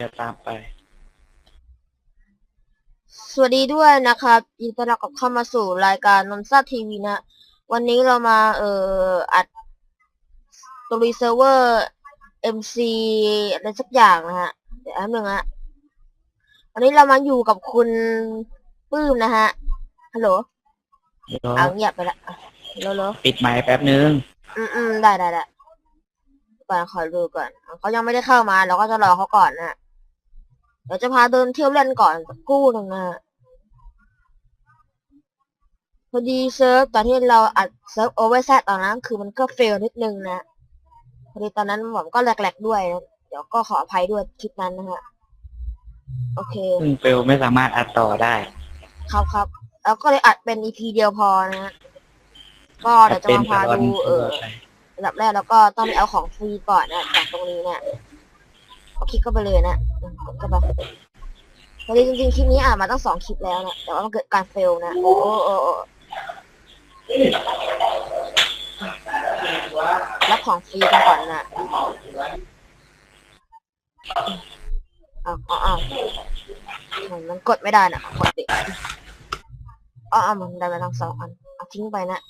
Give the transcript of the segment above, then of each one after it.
จะตามไป สวัสดีด้วยนะครับยินดีต้อนรับกลับเข้ามาสู่รายการนนซ่าทีวีนะ วันนี้เรามาเอ่ออัดตัวรีเซิร์ฟเวอร์ MC อะไรสักอย่างนะฮะ เดี๋ยวแป๊บนึงฮะวันนี้เรามาอยู่กับคุณปื้มนะฮะ ฮัลโหลเดี๋ยวเอาเงียบไปละอะฮัลโหลฮัลโหลปิดไมค์แป๊บนึง อืมอืมได้ได้ได้ก่อนขอดูก่อนเขายังไม่ได้เข้ามา เราก็จะรอเขาก่อนนะฮะ เดี๋ยวจะพาเดินเที่ยวเล่นก่อนสักครู่หนึ่งนะฮะพอดีเซิร์ฟตอนที่เราอัดเซิร์ฟโอเวอร์แซตตอนนั้นคือมันก็เฟลนิดนึงนะพอดีตอนนั้นผมก็แหลกๆด้วยนะเดี๋ยวก็ขออภัยด้วยคลิปนั้นนะฮะโอเคซึ่งเฟลไม่สามารถอัดต่อได้ ครับครับแล้วก็เลยอัดเป็น EP เดียวพอนะฮะก็เดี๋ยวจะเป็นมาพาตอนดูเออไปอันดับแรกแล้วก็ต้องไปเอาของฟรีก่อนนะจากตรงนี้เนี่ย เอาคลิกเข้าไปเลยนะกดเข้าไปพอดีจริงๆคลิปนี้อ่านมาตั้งสองคลิปแล้วนะแต่ว่ามันเกิดการเฟลนะโอ้โอ้โอ้รับของฟรีกันก่อนนะอ้าวอ้าวอ้ามันกดไม่ได้นะกดติอ้าวอ้าวมันได้มาทั้งสองอันเอาทิ้งไปนะ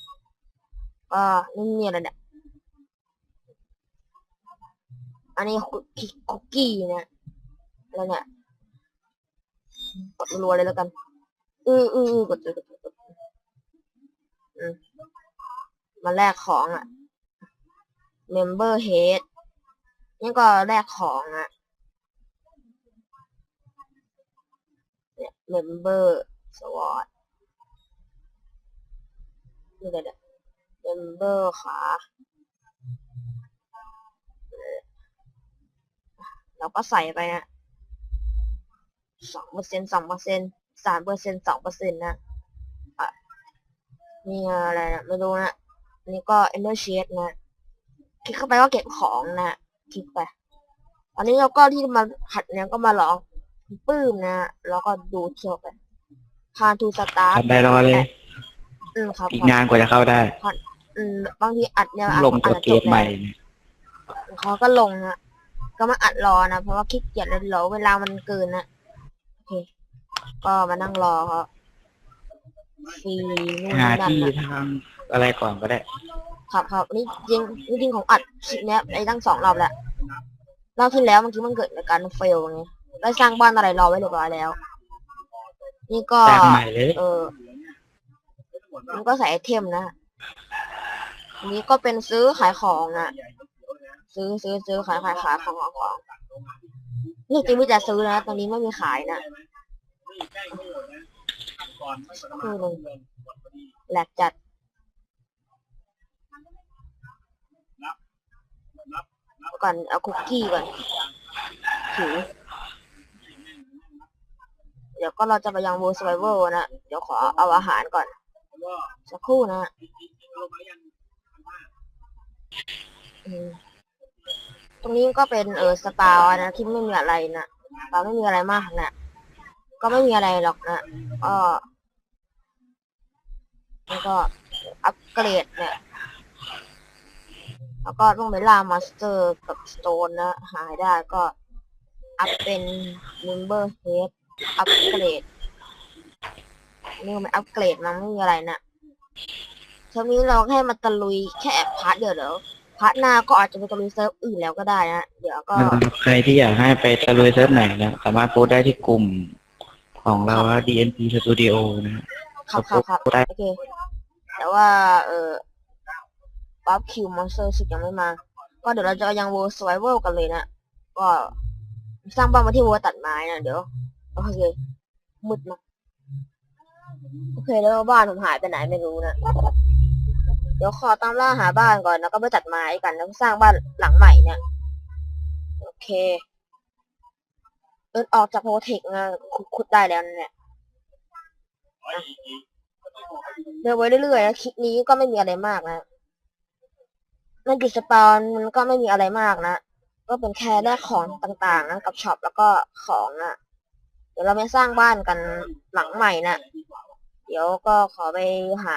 ก็นี่มีอะไรเนี่ย อันนี้คุกกี้คุกกี้เนี่ยแล้วเนี่ยกดรัวเลยแล้วกันอืออืออือกดกดกดมาแลกของอะ member head นี่ก็แลกของอะเนี่ย member sword นี่เลยเนี่ย member ขา เราก็ใส่ไปนะสองเปอร์เซ็นสองเปอร์เซ็นสามเปอร์เซ็นสองเปอร์เซ็นนะอะนี่อะไรนะไม่รู้นะอันนี้ก็ ender shade นะ คลิกเข้าไปก็เก็บของนะคลิกไปตอนนี้เราก็ที่มาหัดเนี่ยก็มาลองปื้มนะแล้วก็ดูเที่ยวไปพาทูสตาร์ทำได้รอเลย อืมครับอีกครับนานกว่าจะเข้าได้ อืมบางทีอัดเนี่ยลงตัวอัดเกจมบใหม่แล้วเขาก็ลงนะ ก็มาอัดรอนะ เพราะว่าขี้เกียจเลยรอเวลามันเกินนะโอเค ก็มานั่งรอเขาฟรีนู่นหานี่นั่นที่นะทางอะไรก่อนก็ได้ ครับครับนี่จริงนี่จริงของอัดคลิปเนี้ยไปตั้งสองรอบแล้วรอบที่แล้วเมื่อกี้มันเกิดในการเฟลไงได้สร้างบ้านอะไรรอไว้เรียบร้อยแล้ว นี่ก็สร้างใหม่เลย เออมันก็ใส่ไอเทมนะอันนี้ก็เป็นซื้อขายของนะ ซื้อซื้อซื้อขายขายขายของของของนี่จริงไม่จะซื้อนะตอนนี้ไม่มีขายนะคือหนึ่งแหลกจัดก่อนเอาคุกกี้ก่อนถือเดี๋ยวก็เราจะไปยัง World Survival นะ เดี๋ยวขอเอาอาหารก่อน สักครู่นะอืม ตรงนี้ก็เป็นเออสปาวนะ ที่ไม่มีอะไรนะสปาวไม่มีอะไรมากนะก็ไม่มีอะไรหรอกนะก็แล้วก็อัปเกรดเนี่ย แล้วก็ต้องไปล่ามาสเตอร์กับสโตนนะ หายได้ก็อัพเป็น member head อัปเกรดนี่มันอัปเกรดมันไม่มีอะไรนะเทอมนี้เราแค่มาตะลุยแค่พาร์ทเดียวเดี๋ยว พาร์ทหน้าก็อาจจะไปตะลุยเซิร์ฟอื่นแล้วก็ได้นะเดี๋ยวก็ใครที่อยากให้ไปตะลุยเซิร์ฟไหนนะสามารถโพสต์ได้ที่กลุ่มของเรา DNP Studio นะครับครับครับได้โอเค แต่ว่า เออปั๊บคิวมอนสเตอร์ชิกยังไม่มา ก็เดี๋ยวเราจะยัง World Survival กันเลยนะ ก็สร้างบ้านมาที่ World ตัดไม้นะเดี๋ยว โอเค มืดมากโอเคแล้วบ้านผมหายไปไหนไม่รู้นะ เดี๋ยวขอตามล่าหาบ้านก่อนแล้วก็ไปตัดไม้กันแล้วสร้างบ้านหลังใหม่เนี่ย โอเค เดินออกจากโปรเทคนะขุดขุดได้แล้วนั่นะเดินไปเรื่อยๆนะคลิปนี้ก็ไม่มีอะไรมากนะนั่นจุดสปาวนมันก็ไม่มีอะไรมากนะ ก็เป็นแค่แลกของต่างๆนะกับช็อปแล้วก็ของนะเดี๋ยวเราไปสร้างบ้านกันหลังใหม่นะ เดี๋ยวก็ขอไปหา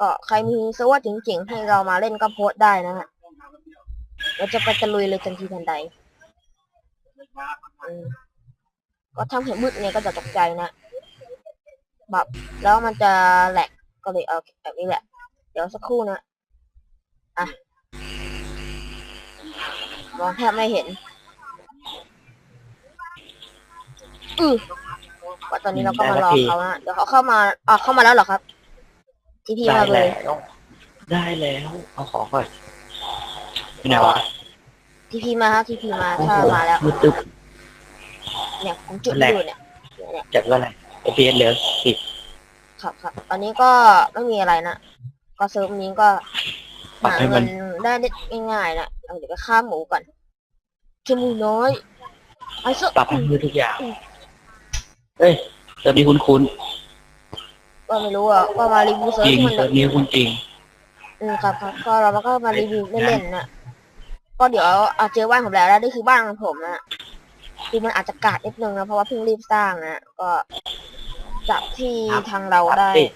ก็ใครมีเซิร์ฟเวอร์เจ๋งๆให้เรามาเล่นก็โพสต์ได้นะฮะเราจะไปตะลุยเลยทันทีทันใดก็ทำให้มืดเนี่ยก็จะตกใจนะแบบแล้วมันจะแหลกก็เลยเอาแบบนี้แหละ เดี๋ยวสักครู่นะอะมองแทบไม่เห็นอือว่าตอนนี้เราก็มารอเขานะเดี๋ยวเขาเข้ามาอะเข้ามาแล้วเหรอครับ ทีพีได้มาเลแล้ยวได้แล้ว เอาของก่อนที่ไหนวะทีพีมาครับทีพีมาโอ้ถ้าโหมาแล้ว มืดตึ๊บ เนี่ยผมจุดแหลก อยู่เนี่ยเนี่ยจากว่าอะไร FPS เหลือสิบครับครับตอนนี้ก็ไม่มีอะไรนะก็เซิร์ฟนี้ก็ปรับหาให้มัเงินนได้ง่ายๆนะเอาเดี๋ยวไปฆ่าหมูก่อนขี้หมูน้อยไอ้เสื้อปรับให้มือทุกอย่าง เอ้ยเซิร์ฟนี้คุ้นคุ้น ก็ไม่รู้อะก็มารีวิวๆเซิร์ฟจริงที่มันเซิร์ฟนี้คุ้นจริง อืมครับครับก็เราก็มารีวิวเล่นๆนะก็เดี๋ยวเอาเจอบ้านผมแล้วแล้วนี่คือบ้านของผมนะคือมันอาจจะกาดนิดนึงนะเพราะว่าเพิ่งรีบสร้างนะก็จากที่ทางเราได้ติด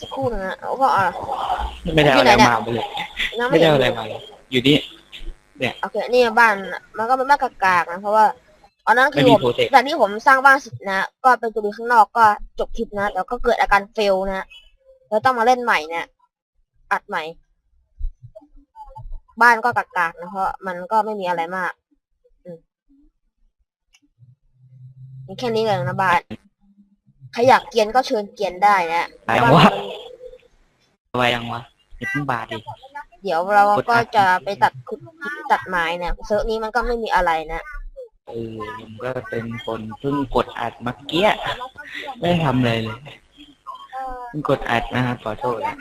สักครู่นึงนะแล้วก็อะไม่ได้เอาอะไรมาเลย ยังไม่ไม่ได้เห็น เอาอะไรมาเลยอยู่นี่โอเค นี่บ้าน มันก็เป็นบ้านกากๆนะ เพราะว่าต อนนั้นคืไม่อมีผมโปรเทคจากที่ผมสร้างบ้านเสร็จนะ ก็ไปดูข้างนอกก็จบคลิปนะ แล้วก็เกิดอาการเฟลนะ แล้วต้องมาเล่นใหม่เนี่ยอัดใหม่ บ้านก็กากๆนะเพราะมันก็ไม่มีอะไรมาก อืมมีแค่นี้เลยนะบ้านใครอยากเกรียนก็เชิญเกรียนได้นะอะไรบ้านวะมัน ไว้ยังวะอย่าเพิ่งบาดดิ เดี๋ยวเรากดก็อัดจะไปตัดขุดตัดไม้เนี่ยเซิร์ฟนี้มันก็ไม่มีอะไรนะ เออผมก็เป็นคนเพิ่งกดอัดเมื่อกี้ไม่ได้ทำเลยเลยเพิ่งกดอัดนะครับขอโทษนะ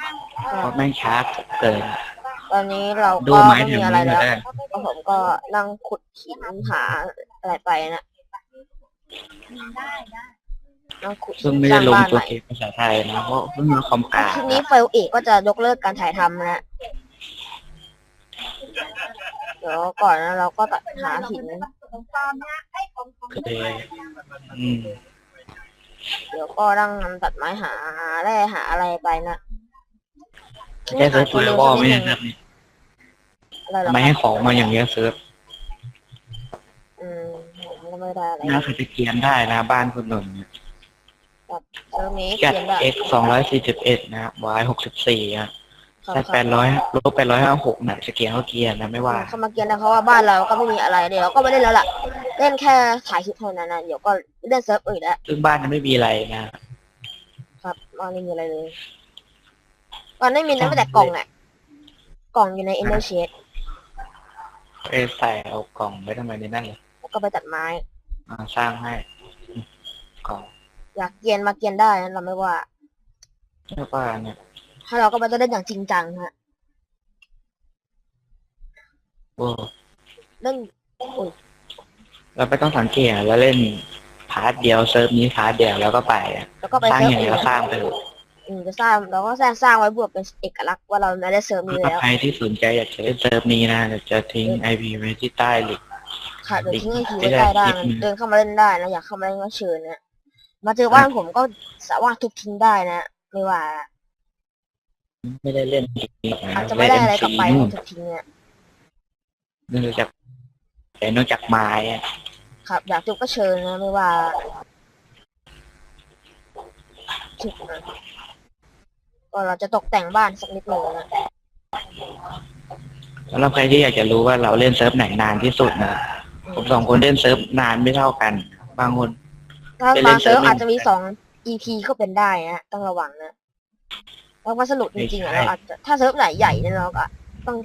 เพราะแม่งช้าเกิน ตอนนี้เราดูก็ไม้ไม่แถมีวอะไรนี้หน่แล้อวยก็ผมก็นั่งขุดหินหาอะไรไปนะนั่งขุดหิเพิ่งนไม่สได้ร้างลงบ้านตัวใหม่เกมภาษาไทยนะเพราะเพิ่งรู้คอมกาคลิปนี้เฟลเอกก็จะยกเลิกการถ่ายทำนะเดี๋ยวก่อนนะเราก็ตัดหาหินคื ออืมเดี๋ยวก็นั่งตัดไม้หาแร่หาอะไรไปนะแค่เซิร์ฟฟูลวอลไม่ใช่เซิร์ฟนี่อะไรหรอไม่ให้ของมาอย่างเงี้ยเซิร์ฟอืมผมก็ไม่ได้อะไรน่าจะเกียนได้นะ บ้านคุณหนุ่มเนี่ยเซิร์ฟนี้จัด เขียนแบบ x สองร้อยสี่สิบเอ็ดนะครับ y หกสิบสี่อะ ครับแต่แปดร้อยลบแปดร้อยห้าหกน่ะจะเกียนเขาเกียนนะไม่ว่า เข้ามาเกียนนะเพราะว่าบ้านเราก็ไม่มีอะไรเดี๋ยวเราก็ไม่เล่นแล้วล่ะเล่นแค่ถ่ายคลิปเท่านั้นนะเดี๋ยวก็เล่นเซิร์ฟอื่นแล้วซึ่งบ้านนั้นไม่มีอะไรนะ ครับมันไม่มีอะไรเลยตอนนี้มีนะไม่แต่กล่องอะกล่องอยู่ใน Ender Shade เอยใส่เอากล่องไว้ทำไมในนั่นเลยแล้วก็ไปตัดไม้ อ่าสร้างให้กล่องอยากเกียนมาเกียนได้นะเราไม่ว่าแล้วก็เนี่ย ถ้าเราก็มาจะเล่นอย่างจริงจังฮะโอ้เล่นเราไม่ต้องสังเกตแล้วเล่นพาร์ทเดียวเซิร์ฟนี้พาร์ทเดียวแล้วก็ไปอะแล้วก็ไปสร้างเซิร์ฟอย่างอื่ไรนก็สร้างไปเลยอืมจะสร้างเราก็สร้างสร้างไว้เพื่อเป็นเอกลักษณ์ว่าเราได้เซิร์ฟนี้แล้ว ใครที่สนใจอยากจะเล่นเซิร์ฟนี้นะเดี๋ยวจะทิ้งไอพีไว้ที่ใต้ลิงก์ ค่ะเดี๋ยวทิ้งไอทีไม่ไว้ได้ใต้ได้คลิปนะนี้เดินเข้ามาเล่นได้นะอยากเข้ามาเล่นก็เชิญนะมาเจอบ้านผมก็สามารถทุบทิ้งได้นะไม่ว่า ไม่ได้เล่นจริงๆอาจนะจะไม่ได้อะไรกลับไปนู่นทุบทิ้งเนี่ยเนื่องจากแต่นอกจากไม้อะครับ อยากทุบก็เชิญนะไม่ว่าทุบนะก็เราจะตกแต่งบ้านสักนิดหนึ่งนะสำหรับใครที่อยากจะรู้ว่าเราเล่นเซิร์ฟไหนนานที่สุดนะผมสองคนเล่นเซิร์ฟนานไม่เท่ากัน บางคนถ้าไปเล่บานงเซิร์ฟเซิร์ฟอาจจะมีสอง EP ก็เป็นได้นะต้องระวังนะ เพราะว่าสนุกจริงๆอะไม่ใช่เราอาจจะถ้าเซิร์ฟไหนใหญ่เนี่ยเราก็ต้อง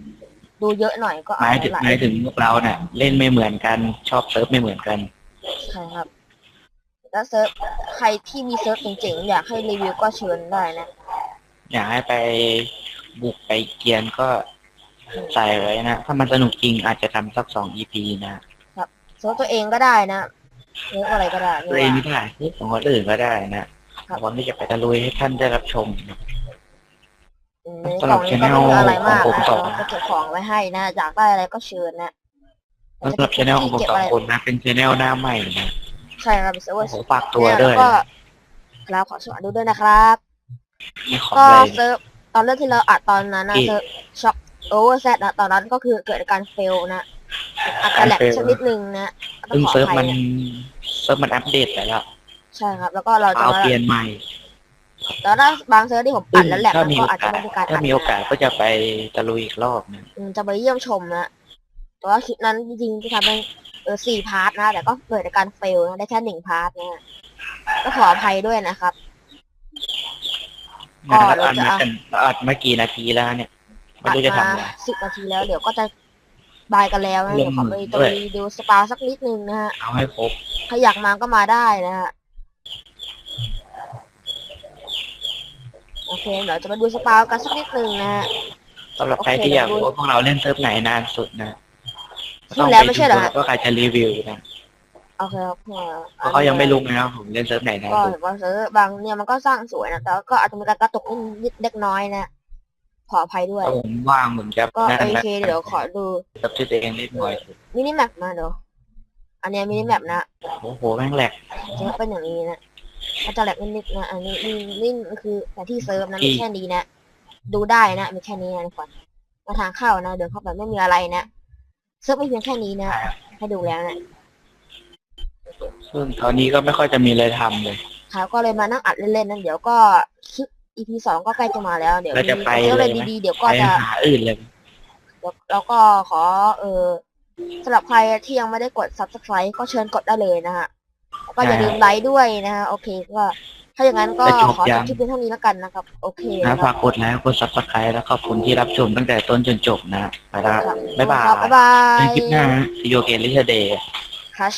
ดูเยอะหน่อยก็หอามาจยถึจะงหลาหมายยถึงพวกเราเนี่ยเล่นไม่เหมือนกันชอบเซิร์ฟไม่เหมือนกัน ใช่ครับแล้วเซิร์ฟใครที่มีเซิร์ฟเจ๋งๆอยากให้รีวิวก็เชิญได้นะ อยากให้ไปบุกไปเกียนก็ใส่ไว้นะ ถ้ามันสนุกจริงอาจจะทำสักสองอีพีนะเซิร์ฟตัวเองก็ได้นะเซิร์ฟอะไรก็ได้ตัวเองไม่ได้ที่ของคนอื่นก็ได้นะหวังที่จะไปตะลุยให้ท่านได้รับชมนะ อืมสำหรับกล่องนี้ก็ไม่มีอะไรมาก channel ของผมนะต่อเราจะเก็บของไว้ให้นะอยากได้อะไรก็เชิญนะสำหรับชแนลของผมเก็บสออะงไรคนนะ เป็นชแนลหน้าใหม่นะใช่ครับเป็นเซิร์ฟเวอโอ้ร์โหฝากตัวด้วยแล้ก็ครับขอสวัสดีด้วยนะครับมีของก็อะไรเซิร์ฟตอนเริ่มที่เราอัดตอนนั้นนะอีกเซิร์ฟช็อคโอเวอร์แซดนะตอนนั้นก็คือเกิดอาการเฟลนะอาจจะแหลก fail สักนิดนึงนะต้อซึ่งงขอเซิร์ฟอภัมัยนนะเซิร์ฟมันอัปเดตไปแล้ว ใช่ครับ แล้วก็เราจะเอามาเปลี่ยนใหม่ แล้วถ้าบางเซิร์ฟที่ผมซึ่อังดแล้วแหลกถ้ามันมีก็โออาจจะกาสไม่มีการถ้าอัดมีโอกาสนะก็จะไปตะลุยอีกรอบนะอืมจะไปเยี่ยมชมนะแต่ว่าคลิปนั้นจริงๆที่ทำเป็นเออสี่พาร์ทนะ แต่ก็เกิดอาการเฟลนะได้แค่หนึ่งพาร์ทนะฮะก็ขออภัยด้วยนะครับ ก็นะครับเราอัดจะ มากันอัดมากี่นาทีแล้วเนี่ยไม่รู้จะทำอะไร สิบนาทีแล้ว เดี๋ยวก็จะบายกันแล้วนะเริ่เดี๋ยมวขอไปด้ตะวยลุยดูสปาสักนิดนึงนะฮะ เอาให้ครบ ใครอยากมาก็มาได้นะฮะ โอเคเดี๋ยวจะมาดูสปากันสักนิดนึงนะฮะ สำหรับใครโอเคที่อยากเดี๋ยวรู้ว่าพวกเราเล่นเซิร์ฟไหนนานสุดนะพูดแล้วไม่ใช่เหรอฮะว่าใครจะรีวิวนะโอเคครับเพราะเขายังไม่รู้นะครับผมเล่นเซิร์ฟไหนนานก็สุดเห็นว่าเซิร์ฟบางเนี่ยมันก็สร้างสวยนะ แต่ก็อาจจะมีการกระตุกนิดเล็กน้อยนะ ขออภัยด้วยถ้าผมว่างผมจะก็นั่นโอแหละเคเดี๋ยวขอดูเซิร์ฟที่ตัวเองเล่นบ่อยสุดมินิแมปมาเดี๋ยวอันเนี้ยมินิแมปนะ โอ้โหแม่งแหลกจะเป็นอย่างนี้นะ มันจะแหลกนิดๆนะอันนี้นี่นี่คือแต่ที่เซิร์ฟนะมีแค่นี้นะ ดูได้นะมีแค่นี้นะทุกคนมาทางเข้านะเดินเข้าไปไม่มีอะไรนะเซิร์ฟไม่เพียงแค่นี้นะให้ดูแล้วนะซึ่งตอนนี้ก็ไม่ค่อยจะมีอะไรทำเลยครับก็เลยมานั่งอัดเล่นๆนั่นเดี๋ยวก็คลิป EP สองก็ใกล้จะมาแล้ว เดี๋ยวเราจะไปมีเรื่องเลอะไรยไหมดีๆเดี๋ยวไปก็จะหาอื่นเลยเดี๋ยวแล้วก็ขอเออสำหรับใครที่ยังไม่ได้กด subscribe ก็เชิญกดได้เลยนะฮะ แล้วก็อย่าลืมไลค์ด้วยนะฮะโอเคก็ถ้าอย่างนั้นก็ขอจบคลิปเพียงเท่านี้แล้วกันนะครับ โอเคนะครัฝากกดไลค์กดซับสไครต์แล้วขอบคุณที่รับชมตั้งแต่ต้นจนจบนะไปแล้วครับบ๊ายบายครับบ๊ายบาในยคลิปหน้าซีโอเกนลิเทเดย์คัช